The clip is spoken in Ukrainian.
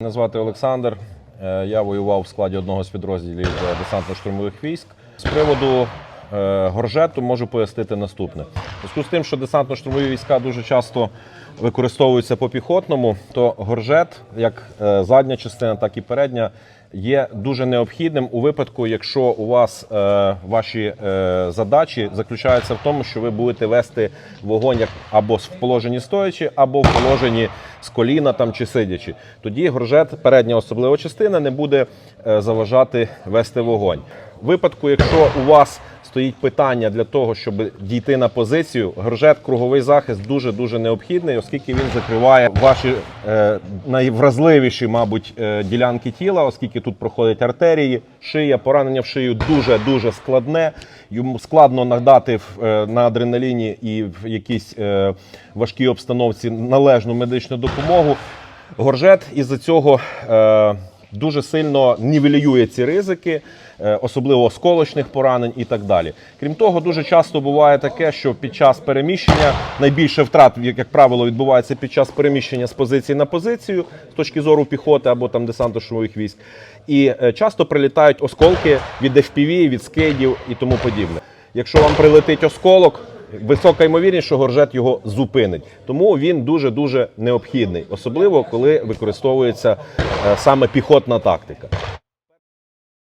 Мене звати Олександр. Е, Я воював в складі одного з підрозділів десантно-штурмових військ. З приводу е, горжету можу пояснити наступне. Зв'язку з тим, що десантно-штурмові війська дуже часто використовуються по піхотному, то горжет, як е, задня частина, так і передня, є дуже необхідним у випадку, якщо у вас ваші задачі заключаються в тому, що ви будете вести вогонь як або в положенні стоячи, або в положенні з коліна там чи сидячи. Тоді горжет, передня особлива частина, не буде е, заважати вести вогонь. Випадку, якщо у вас стоїть питання для того, щоб дійти на позицію, горжет круговий захист дуже дуже необхідний, оскільки він закриває ваші е, найвразливіші, мабуть, е, ділянки тіла, оскільки тут проходять артерії, шия, поранення в шию дуже дуже складне. Йому складно надати е, на адреналіні і в якійсь е, важкій обстановці належну медичну допомогу. Горжет із-за цього е, дуже сильно нівелює ці ризики, е, особливо осколочних поранень і так далі. Крім того, дуже часто буває таке, що під час переміщення найбільше втрат, як правило, відбувається під час переміщення з позиції на позицію з точки зору піхоти або там десантно-штурмових військ. І е, часто прилітають осколки від FPV, від скейдів і тому подібне. Якщо вам прилетить осколок, висока ймовірність, що горжет його зупинить. Тому він дуже дуже необхідний, особливо коли використовується е, саме піхотна тактика.